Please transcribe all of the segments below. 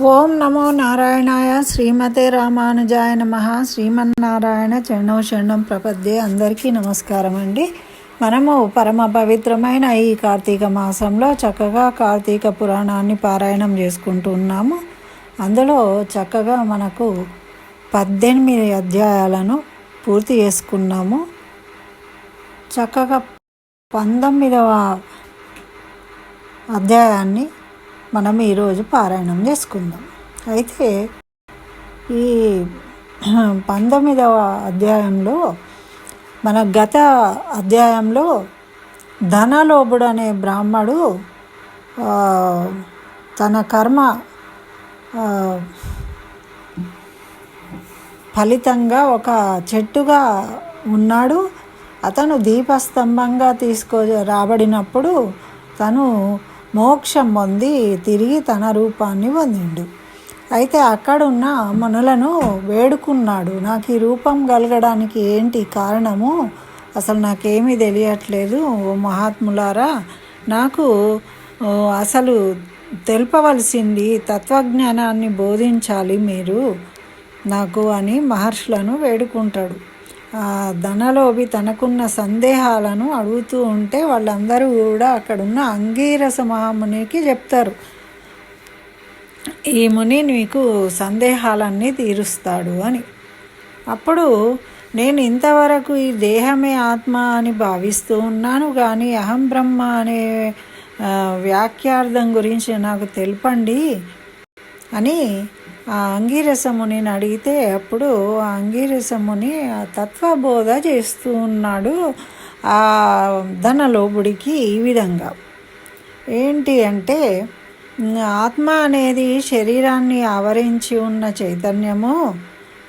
ఓం నమో నారాయణాయ శ్రీమతే రామానుజాయ నమ. శ్రీమన్నారాయణ చరణం శరణం ప్రపద్యే అందరికీ నమస్కారం అండి. మనము పరమ పవిత్రమైన ఈ కార్తీక మాసంలో చక్కగా కార్తీక పురాణాన్ని పారాయణం చేసుకుంటున్నాము అందులో చక్కగా మనకు పద్దెనిమిది అధ్యాయాలను పూర్తి చేసుకున్నాము. చక్కగా పంతొమ్మిదవ అధ్యాయాన్ని మనం ఈరోజు పారాయణం చేసుకుందాం. అయితే ఈ పంతొమ్మిదవ అధ్యాయంలో మన గత అధ్యాయంలో ధనలోభుడు అనే బ్రాహ్మడు తన కర్మ ఫలితంగా ఒక చెట్టుగా ఉన్నాడు. అతను దీపస్తంభంగా తీసుకో రాబడినప్పుడు తను మోక్షం పొంది తిరిగి తన రూపాన్ని పొందిండు. అయితే అక్కడున్న మనులను వేడుకున్నాడు. నాకు ఈ రూపం కలగడానికి ఏంటి కారణము? అసలు నాకేమీ తెలియట్లేదు. ఓ మహాత్ములారా నాకు అసలు తెలుపవలసింది తత్వజ్ఞానాన్ని బోధించాలి మీరు. నాకు అని మహర్షులను వేడుకుంటాడు. ధనలోభి తనకున్న సందేహాలను అడుగుతూ ఉంటే వాళ్ళందరూ కూడా అక్కడున్న అంగీరస మహామునికి చెప్తారు. ఈ ముని నీకు సందేహాలన్నీ తీరుస్తాడు అని. అప్పుడు నేను ఇంతవరకు ఈ దేహమే ఆత్మ అని భావిస్తూ ఉన్నాను కానీ అహం బ్రహ్మ అనే వ్యాఖ్యార్థం గురించి నాకు తెలపండి అని ఆ అంగీరసముని అడిగితే అప్పుడు ఆ అంగీరసముని తత్వబోధ చేస్తూ ఉన్నాడు ఆ ధనలోబుడికి ఈ విధంగా. ఏంటి అంటే ఆత్మ అనేది శరీరాన్ని ఆవరించి ఉన్న చైతన్యము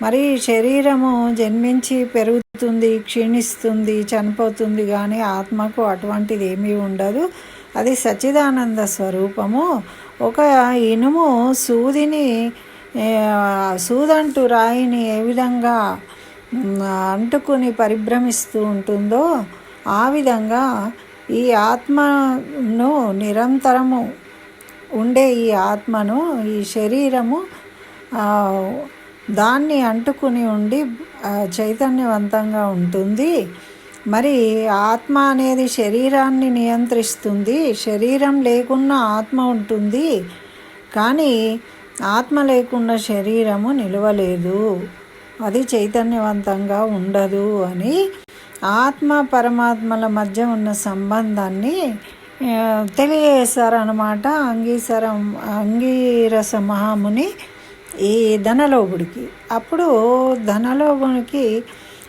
మరి శరీరము జన్మించి పెరుగుతుంది క్షీణిస్తుంది చనిపోతుంది కానీ ఆత్మకు అటువంటిది ఏమీ ఉండదు. అది సచ్చిదానంద స్వరూపము. ఒక ఇనుము సూదిని సూదంటు రాయిని ఏ విధంగా అంటుకుని పరిభ్రమిస్తూ ఉంటుందో ఆ విధంగా ఈ ఆత్మను నిరంతరము ఉండే ఈ ఆత్మను ఈ శరీరము దాన్ని అంటుకుని ఉండి చైతన్యవంతంగా ఉంటుంది. మరి ఆత్మ అనేది శరీరాన్ని నియంత్రిస్తుంది. శరీరం లేకున్నా ఆత్మ ఉంటుంది. కానీ ఆత్మ లేకుండా శరీరము నిలవలేదు. అది చైతన్యవంతంగా ఉండదు అని ఆత్మ పరమాత్మల మధ్య ఉన్న సంబంధాన్ని తెలియజేశారనమాట అంగీసరం అంగీరస మహాముని ఈ ధనలోభుడికి. అప్పుడు ధనలోభునికి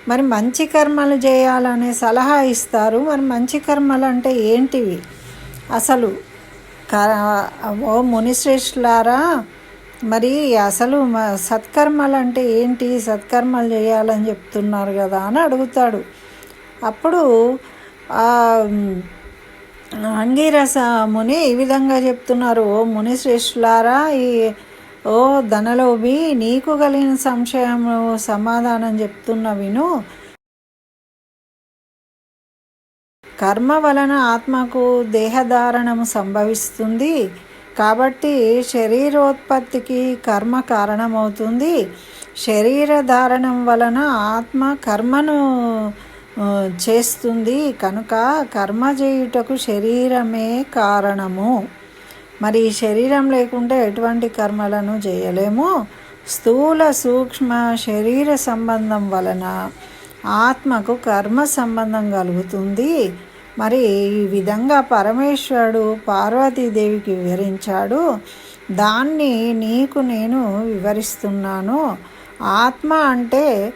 మరి మంచి కర్మలు చేయాలనే సలహా ఇస్తారు. మరి మంచి కర్మలు అంటే ఏంటివి? అసలు ఓ మునిశ్రేష్ఠులారా మరి అసలు మ- సత్కర్మలు అంటే ఏంటి? సత్కర్మలు చేయాలని చెప్తున్నారు కదా అని అడుగుతాడు. అప్పుడు అంగీరస ముని ఈ విధంగా చెప్తున్నారు. ఓ ముని శ్రేష్ఠులారా ఈ ఓ ధనలోభి నీకు కలిగిన సంశయము సమాధానం చెప్తున్న విను. కర్మ వలన ఆత్మకు దేహధారణము సంభవిస్తుంది. కాబట్టి శరీరోత్పత్తికి కర్మ కారణమవుతుంది. శరీర ధారణం వలన ఆత్మ కర్మను చేస్తుంది. కనుక కర్మ చేయుటకు శరీరమే కారణము. మరి ఈ శరీరం లేకుంటే ఎటువంటి కర్మలను చేయలేము. స్థూల సూక్ష్మ శరీర సంబంధం వలన ఆత్మకు కర్మ సంబంధం కలుగుతుంది. మరి ఈ విధంగా పరమేశ్వరుడు పార్వతీదేవికి వివరించాడు. దాన్ని నీకు నేను వివరిస్తున్నాను. ఆత్మ అంటే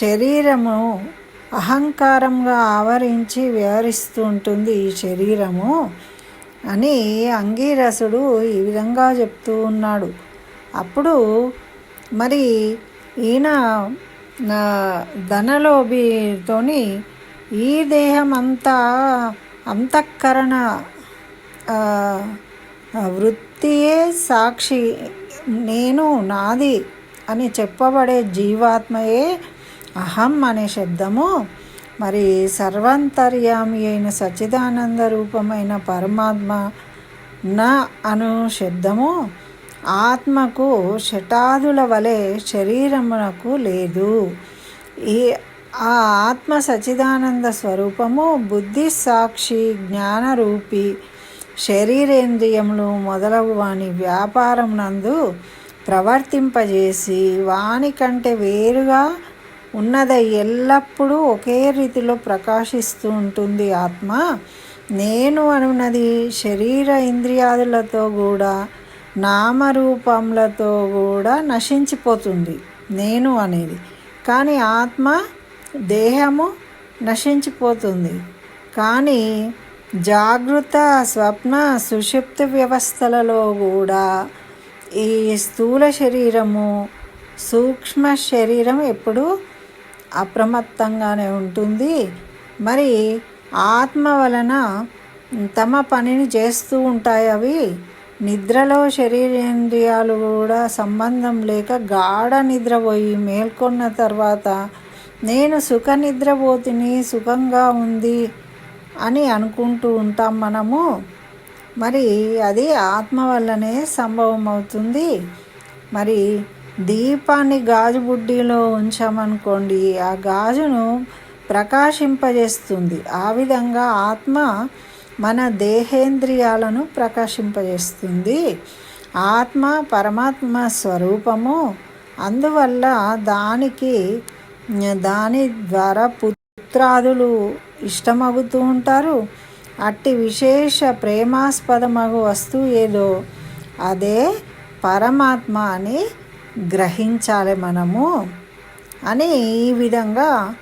శరీరము. అహంకారంగా ఆవరించి వివరిస్తూ ఉంటుంది ఈ శరీరము అని అంగీరసుడు ఈ విధంగా చెప్తూ ఉన్నాడు. అప్పుడు మరి ఈయన నా ధనలోభితోని ఈ దేహం అంతా అంతఃకరణ వృత్తియే సాక్షి నేను నాది అని చెప్పబడే జీవాత్మయే అహం అనే శబ్దము. మరి సర్వాంతర్యామి అయిన సచిదానంద రూపమైన పరమాత్మ నా అను శబ్దము ఆత్మకు శటాదుల వలె శరీరమునకు లేదు. ఈ ఆ ఆత్మ సచిదానంద స్వరూపము బుద్ధి సాక్షి జ్ఞానరూపి శరీరేంద్రియములు మొదలగు వాని వ్యాపారం నందు ప్రవర్తింపజేసి వాని కంటే వేరుగా ఉన్నది ఎల్లప్పుడూ ఒకే రీతిలో ప్రకాశిస్తూ ఉంటుంది ఆత్మ. నేను అనున్నది శరీర ఇంద్రియాదులతో కూడా నామరూపములతో కూడా నశించిపోతుంది. నేను అనేది. కానీ ఆత్మ దేహము నశించిపోతుంది. కానీ జాగృత స్వప్న సుషిప్త వ్యవస్థలలో కూడా ఈ స్థూల శరీరము సూక్ష్మ శరీరం ఎప్పుడూ అప్రమత్తంగానే ఉంటుంది. మరి ఆత్మ వలన తమ పనిని చేస్తూ ఉంటాయి అవి. నిద్రలో శరీరేంద్రియాలు కూడా సంబంధం లేక గాఢ నిద్రపోయి మేల్కొన్న తర్వాత నేను సుఖ నిద్రపోతిని సుఖంగా ఉంది అని అనుకుంటూ ఉంటాం మనము. మరి అది ఆత్మ వల్లనే సంభవం అవుతుంది మరి దీపాన్ని గాజు బుడ్డీలో ఉంచామనుకోండి ఆ గాజును ప్రకాశింపజేస్తుంది. ఆ విధంగా ఆత్మ మన దేహేంద్రియాలను ప్రకాశింపజేస్తుంది. ఆత్మ పరమాత్మ స్వరూపము. అందువల్ల దానికి దాని ద్వారా పుత్రాదులు ఇష్టమవుతూ ఉంటారు. అట్టి విశేష ప్రేమాస్పదమగు వస్తువు ఏదో అదే పరమాత్మ అని గ్రహించాలి మనము అని ఈ విధంగా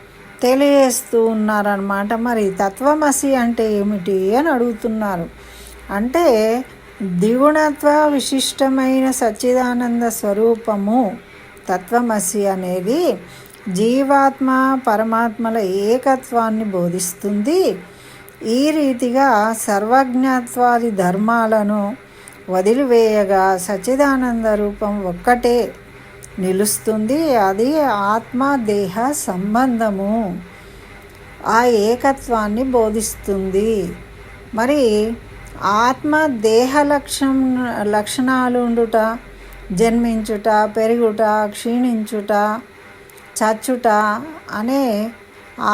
తెలియజేస్తూ ఉన్నారనమాట మరి తత్వమసి అంటే ఏమిటి అని అడుగుతున్నారు. అంటే ద్విగుణత్వ విశిష్టమైన సచ్చిదానంద స్వరూపము తత్వమసి అనేది జీవాత్మ పరమాత్మల ఏకత్వాన్ని బోధిస్తుంది. ఈ రీతిగా సర్వజ్ఞత్వాది ధర్మాలను వదిలివేయగా సచ్చిదానంద రూపం ఒక్కటే నిలుస్తుంది. అది ఆత్మ దేహ సంబంధము. ఆ ఏకత్వాన్ని బోధిస్తుంది. మరి ఆత్మ దేహ లక్షం లక్షణాలు ఉండుట జన్మించుట పెరుగుట క్షీణించుట చచ్చుట అనే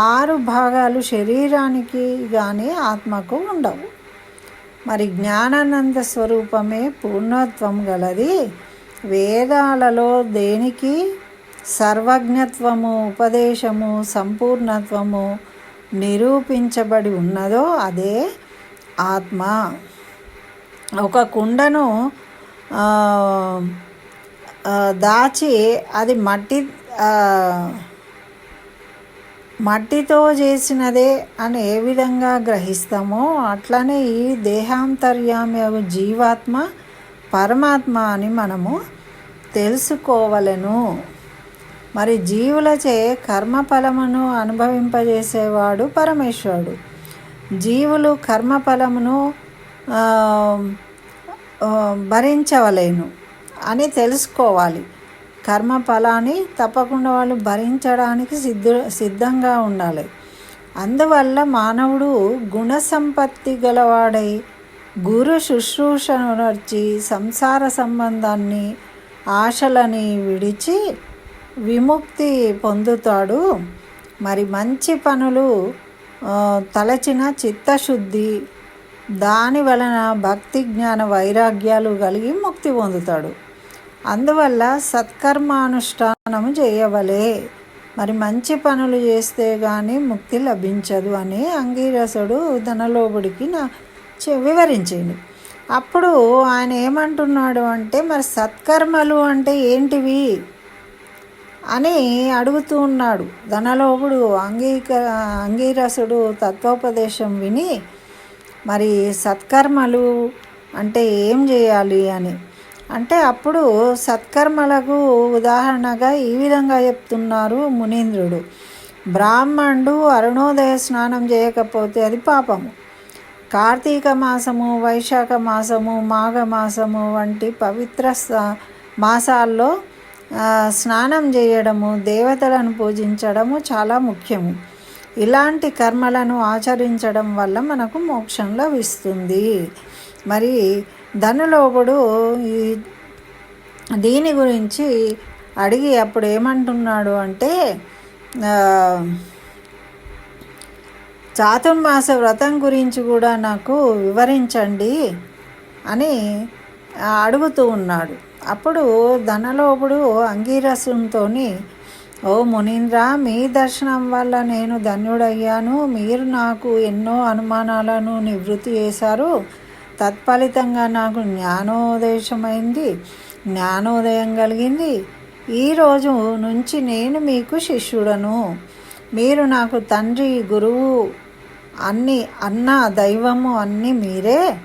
ఆరు భాగాలు శరీరానికి కానీ ఆత్మకు ఉండవు. మరి జ్ఞానానంద స్వరూపమే పూర్ణత్వం గలది. వేదాలలో దేనికి సర్వజ్ఞత్వము ఉపదేశము సంపూర్ణత్వము నిరూపించబడి ఉన్నదో అదే ఆత్మ. ఒక కుండను దాచి అది మట్టి మట్టితో చేసినదే అని ఏ విధంగా గ్రహిస్తామో అట్లనే ఈ దేహాంతర్యామి జీవాత్మ పరమాత్మ అని మనము తెలుసుకోవలను. మరి జీవులచే కర్మఫలమును అనుభవింపజేసేవాడు పరమేశ్వరుడు. జీవులు కర్మఫలమును భరించవలేను అని తెలుసుకోవాలి. కర్మ ఫలాన్ని తప్పకుండా వాళ్ళు భరించడానికి సిద్ధ సిద్ధంగా ఉండాలి. అందువల్ల మానవుడు గుణ సంపత్తి గలవాడై గురు శుశ్రూషను నర్చి సంసార సంబంధాన్ని ఆశలని విడిచి విముక్తి పొందుతాడు. మరి మంచి పనులు తలచిన చిత్తశుద్ధి దాని వలన భక్తి జ్ఞాన వైరాగ్యాలు కలిగి ముక్తి పొందుతాడు. అందువల్ల సత్కర్మానుష్ఠానము చేయవలే. మరి మంచి పనులు చేస్తే కానీ ముక్తి లభించదు అని అంగీరసుడు ధనలోబుడికి నా వివరించింది అప్పుడు ఆయన ఏమంటున్నాడు అంటే మరి సత్కర్మలు అంటే ఏంటివి? అని అడుగుతూ ఉన్నాడు. ధనలోపుడు అంగీక అంగీరసుడు తత్వోపదేశం విని మరి సత్కర్మలు అంటే ఏం చేయాలి? అని. అంటే అప్పుడు సత్కర్మలకు ఉదాహరణగా ఈ విధంగా చెప్తున్నారు మునీంద్రుడు. బ్రాహ్మణుడు అరుణోదయ స్నానం చేయకపోతే అది పాపము. కార్తీక మాసము వైశాఖ మాసము మాఘ మాసము వంటి పవిత్ర మాసాల్లో స్నానం చేయడము దేవతలను పూజించడము చాలా ముఖ్యము. ఇలాంటి కర్మలను ఆచరించడం వల్ల మనకు మోక్షం లభిస్తుంది. మరి ధనులోపుడు ఈ దీని గురించి అడిగి అప్పుడు ఏమంటున్నాడు అంటే చాతుర్మాస వ్రతం గురించి కూడా నాకు వివరించండి అని అడుగుతూ ఉన్నాడు. అప్పుడు ధనలోపుడు అంగీరసంతో ఓ మునీంద్ర మీ దర్శనం వల్ల నేను ధన్యుడయ్యాను. మీరు నాకు ఎన్నో అనుమానాలను నివృత్తి చేశారు. తత్ఫలితంగా నాకు జ్ఞానోదేశమైంది జ్ఞానోదయం కలిగింది. ఈరోజు నుంచి నేను మీకు శిష్యుడను. మీరు నాకు తండ్రి గురువు అన్ని అన్న దైవము అన్నీ మీరే.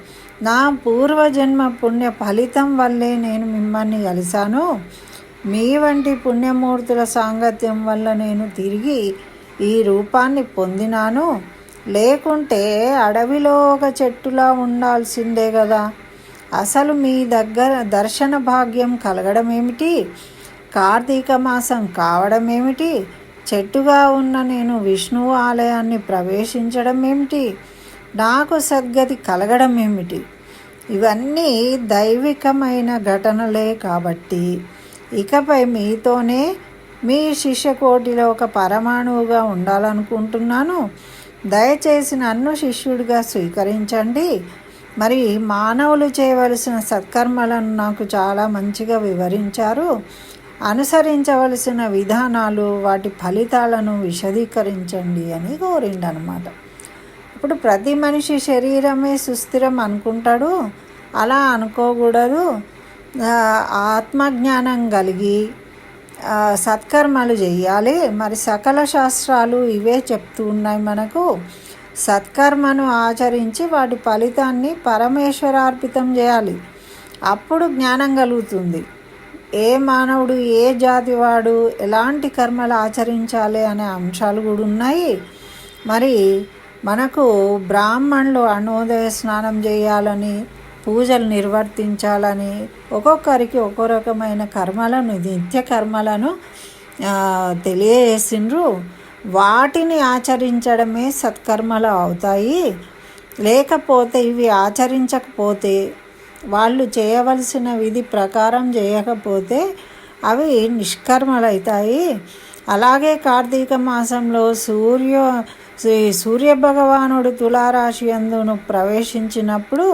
నా పూర్వజన్మ పుణ్య ఫలితం వల్లే నేను మిమ్మల్ని కలిశాను. మీ వంటి పుణ్యమూర్తుల సాంగత్యం వల్ల నేను తిరిగి ఈ రూపాన్ని పొందినాను. లేకుంటే అడవిలో ఒక చెట్టులా ఉండాల్సిందే కదా అసలు మీ దగ్గర దర్శన భాగ్యం కలగడం ఏమిటి కార్తీక మాసం కావడం ఏమిటి చెట్టుగా ఉన్న నేను విష్ణువు ఆలయాన్ని ప్రవేశించడం ఏమిటి నాకు సద్గతి కలగడం ఏమిటి ఇవన్నీ దైవికమైన ఘటనలే కాబట్టి ఇకపై మీతోనే మీ శిష్యకోటిలో ఒక పరమాణువుగా ఉండాలనుకుంటున్నాను. దయచేసి నన్ను శిష్యుడిగా స్వీకరించండి. మరి మానవులు చేయవలసిన సత్కర్మలను నాకు చాలా మంచిగా వివరించారు. అనుసరించవలసిన విధానాలు వాటి ఫలితాలను విశదీకరించండి అని కోరిండనమాట ఇప్పుడు ప్రతి మనిషి శరీరమే సుస్థిరం అనుకుంటాడు. అలా అనుకోకూడదు. ఆత్మజ్ఞానం కలిగి సత్కర్మలు చేయాలి. మరి సకల శాస్త్రాలు ఇవే చెప్తూ ఉన్నాయి మనకు. సత్కర్మను ఆచరించి వాటి ఫలితాన్ని పరమేశ్వరార్పితం చేయాలి. అప్పుడు జ్ఞానం కలుగుతుంది. ఏ మానవుడు ఏ జాతి వాడు ఎలాంటి కర్మలు ఆచరించాలి అనే అంశాలు కూడా ఉన్నాయి. మరి మనకు బ్రాహ్మణులు అన్నోదయ స్నానం చేయాలని పూజలు నిర్వర్తించాలని ఒక్కొక్కరికి ఒక్కో రకమైన కర్మలను నిత్య కర్మలను తెలియజేసిండ్రు. వాటిని ఆచరించడమే సత్కర్మలు అవుతాయి. లేకపోతే ఇవి ఆచరించకపోతే వాళ్ళు చేయవలసిన విధి ప్రకారం చేయకపోతే అవి నిష్కర్మలవుతాయి అలాగే కార్తీక మాసంలో సూర్య సూర్యభగవానుడు తులారాశి అందును ప్రవేశించినప్పుడు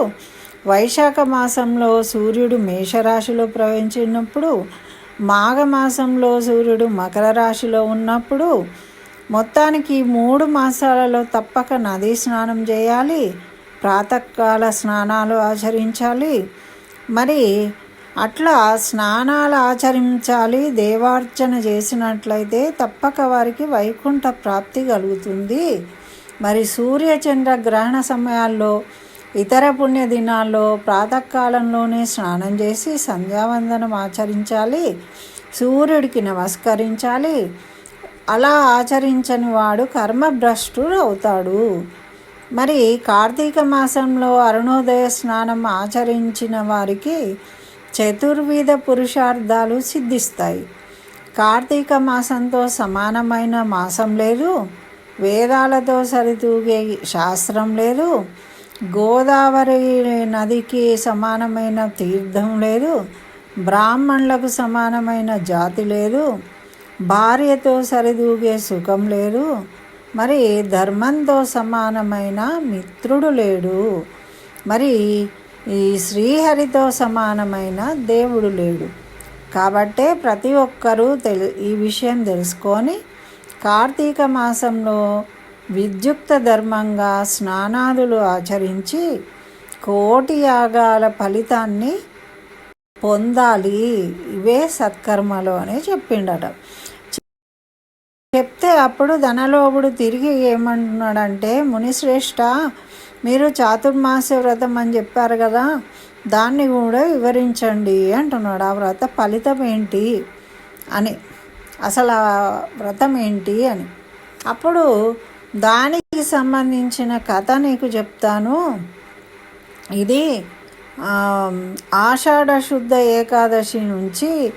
వైశాఖ మాసంలో సూర్యుడు మేషరాశిలో ప్రవేశించినప్పుడు మాఘమాసంలో సూర్యుడు మకర రాశిలో ఉన్నప్పుడు మొత్తానికి మూడు మాసాలలో తప్పక నదీ స్నానం చేయాలి ప్రాతకాల స్నానాలు ఆచరించాలి. మరి అట్లా స్నానాలు ఆచరించాలి దేవార్చన చేసినట్లయితే తప్పక వారికి వైకుంఠ ప్రాప్తి కలుగుతుంది. మరి సూర్యచంద్ర గ్రహణ సమయాల్లో ఇతర పుణ్య దినాల్లో ప్రాతకాలంలోనే స్నానం చేసి సంధ్యావందనం ఆచరించాలి. సూర్యుడికి నమస్కరించాలి. అలా ఆచరించని వాడు కర్మభ్రష్టుడు అవుతాడు. మరి కార్తీక మాసంలో అరుణోదయ స్నానం ఆచరించిన వారికి చతుర్విధ పురుషార్థాలు సిద్ధిస్తాయి. కార్తీక మాసంతో సమానమైన మాసం లేదు. వేదాలతో సరితూగే శాస్త్రం లేదు. గోదావరి నదికి సమానమైన తీర్థం లేదు. బ్రాహ్మణులకు సమానమైన జాతి లేదు. భార్యతో సరిదూగే సుఖం లేదు. మరి ధర్మంతో సమానమైన మిత్రుడు లేడు. మరి ఈ శ్రీహరితో సమానమైన దేవుడు లేడు. కాబట్టే ప్రతి ఒక్కరూ తెలు ఈ విషయం తెలుసుకొని కార్తీక మాసంలో విద్యుక్త ధర్మంగా స్నానాదులు ఆచరించి కోటి యాగాల ఫలితాన్ని పొందాలి. ఇవే సత్కర్మలు అని చెప్పిండట. చెప్తే అప్పుడు ధనలోపుడు తిరిగి ఏమంటున్నాడంటే మునిశ్రేష్ఠ మీరు చాతుర్మాస వ్రతం అని చెప్పారు కదా దాన్ని కూడా వివరించండి అంటున్నాడు. ఆ వ్రత ఫలితం ఏంటి అని. అసలు ఆ వ్రతం ఏంటి అని. అప్పుడు దానికి సంబంధించిన కథ నీకు చెప్తాను. ఇది ఆషాఢ శుద్ధ ఏకాదశి నుంచి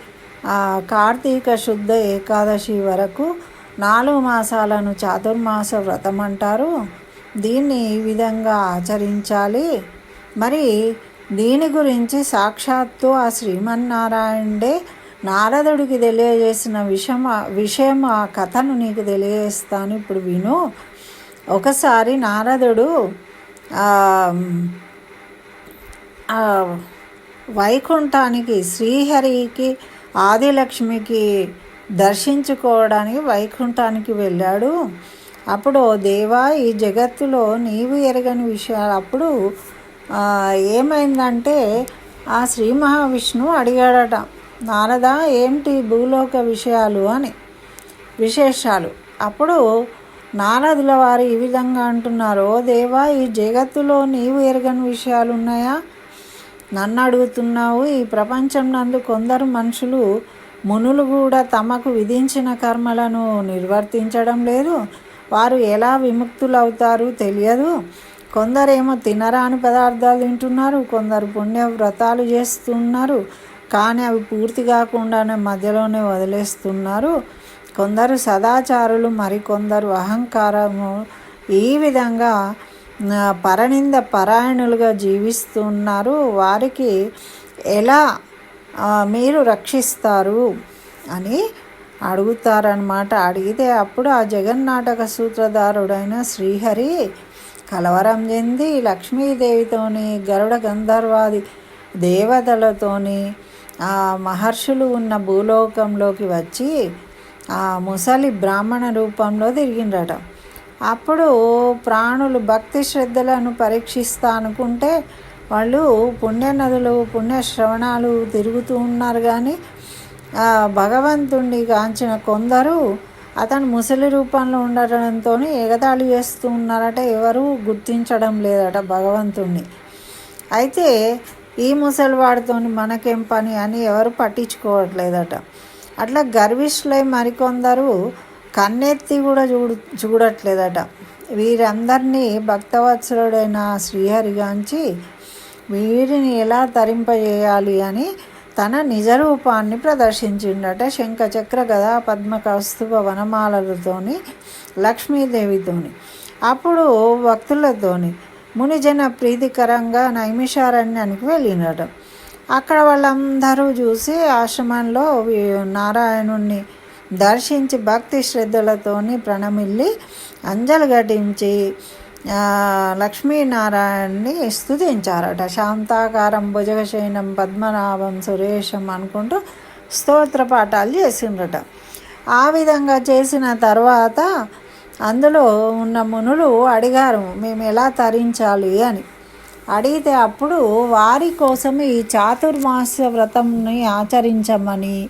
కార్తీక శుద్ధ ఏకాదశి వరకు నాలుగు మాసాలను చాతుర్మాస వ్రతం అంటారు. దీన్ని ఈ విధంగా ఆచరించాలి. మరి దీని గురించి సాక్షాత్తు ఆ శ్రీమన్నారాయణుడే నారదుడికి తెలియజేసిన విషమ విషయం ఆ కథను నీకు తెలియజేస్తాను. ఇప్పుడు విను. ఒకసారి నారదుడు వైకుంఠానికి శ్రీహరికి ఆదిలక్ష్మికి దర్శించుకోవడానికి వైకుంఠానికి వెళ్ళాడు. అప్పుడు దేవా ఈ జగత్తులో నీవు ఎరగని విషయాలు అప్పుడు ఏమైందంటే ఆ శ్రీ మహావిష్ణువు అడిగాడట. నారద ఏంటి భూలోక విషయాలు అని? విశేషాలు. అప్పుడు నారదుల వారు ఈ విధంగా అంటున్నారు ఓ దేవా ఈ జగత్తులో నీవు ఎరగని విషయాలు ఉన్నాయా? నన్ను అడుగుతున్నావు ఈ ప్రపంచం నందు కొందరు మనుషులు మునులు కూడా తమకు విధించిన కర్మలను నిర్వర్తించడం లేదు. వారు ఎలా విముక్తులవుతారు తెలియదు. కొందరేమో తినరాని పదార్థాలు తింటున్నారు కొందరు పుణ్య వ్రతాలు చేస్తున్నారు. కానీ అవి పూర్తి కాకుండానే మధ్యలోనే వదిలేస్తున్నారు. కొందరు సదాచారులు మరికొందరు అహంకారము ఈ విధంగా పరనింద పరాయణులుగా జీవిస్తున్నారు. వారికి ఎలా మీరు రక్షిస్తారు అని అడుగుతారనమాట అడిగితే అప్పుడు ఆ జగన్నాటక సూత్రధారుడైన శ్రీహరి కలవరం చెంది లక్ష్మీదేవితోని గరుడ గంధర్వాది దేవతలతోని ఆ మహర్షులు ఉన్న భూలోకంలోకి వచ్చి ఆ ముసలి బ్రాహ్మణ రూపంలో తిరిగిండట అప్పుడు ప్రాణులు భక్తి శ్రద్ధలను పరీక్షిస్తా అనుకుంటే వాళ్ళు పుణ్య నదులు పుణ్యశ్రవణాలు తిరుగుతూ ఉన్నారు కానీ భగవంతుణ్ణి కాంచిన కొందరు అతను ముసలి రూపంలో ఉండటంతో ఎగతాళి చేస్తూ ఉన్నారట. ఎవరు గుర్తించడం లేదట భగవంతుణ్ణి. అయితే ఈ ముసలివాడితో మనకేం పని అని ఎవరు పట్టించుకోవట్లేదట. అట్లా గర్విష్లై మరికొందరు కన్నెత్తి కూడా చూడు చూడట్లేదట. వీరందరినీ భక్తవత్సలుడైన శ్రీహరిగాంచి వీరిని ఎలా తరింపజేయాలి అని తన నిజ రూపాన్ని ప్రదర్శించిండట. శంఖచక్ర గదా పద్మ కౌస్తుభ వనమాలలతోని లక్ష్మీదేవితోని అప్పుడు భక్తులతోని మునిజన ప్రీతికరంగా నైమిషారణ్యానికి వెళ్ళినట. అక్కడ వాళ్ళందరూ చూసి ఆశ్రమంలో నారాయణుణ్ణి దర్శించి భక్తి శ్రద్ధలతోని ప్రణమిల్లి అంజలు ఘటించి లక్ష్మీనారాయణని స్థుతించారట శాంతాకారం భుజగశయనం పద్మనాభం సురేషం అనుకుంటూ స్తోత్ర పాఠాలు చేసిండ్రట. ఆ విధంగా చేసిన తర్వాత అందులో ఉన్న మునులు అడిగారు మేము ఎలా తరించాలి? అని. అడిగితే అప్పుడు వారి కోసం ఈ చాతుర్మాస వ్రతంని ఆచరించమని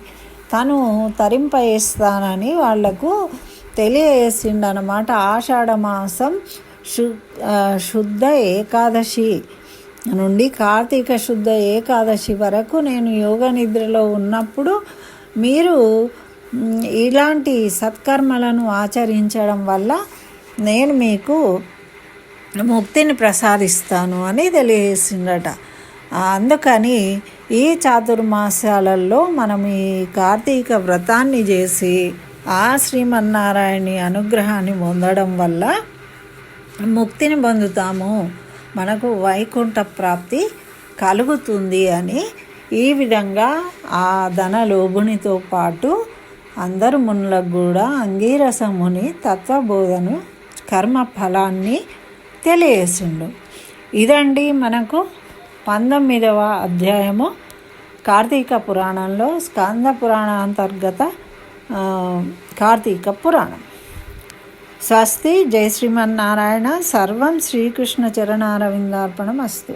తను తరింపేస్తానని వాళ్ళకు తెలియజేసిండనమాట ఆషాఢ మాసం శు శుద్ధ ఏకాదశి నుండి కార్తీక శుద్ధ ఏకాదశి వరకు నేను యోగ నిద్రలో ఉన్నప్పుడు మీరు ఇలాంటి సత్కర్మలను ఆచరించడం వల్ల నేను మీకు ముక్తిని ప్రసాదిస్తాను అని తెలియజేసిండట అందుకని ఈ చాతుర్మాసాలలో మనం ఈ కార్తీక వ్రతాన్ని చేసి ఆ శ్రీమన్నారాయణి అనుగ్రహాన్ని పొందడం వల్ల ముక్తిని పొందుతాము. మనకు వైకుంఠ ప్రాప్తి కలుగుతుంది అని ఈ విధంగా ఆ ధన లోభునితో పాటు అందరు మునులకు కూడా అంగీరస ముని తత్వబోధను కర్మ ఫలాన్ని తెలియజేసిండు. ఇదండి మనకు పంతొమ్మిదవ అధ్యాయము. కార్తీక పురాణంలో స్కంద పురాణ అంతర్గత కార్తీక పురాణం. స్వస్తి జై శ్రీమన్నారాయణ సర్వం శ్రీకృష్ణ చరణారవిందార్పణం అస్తు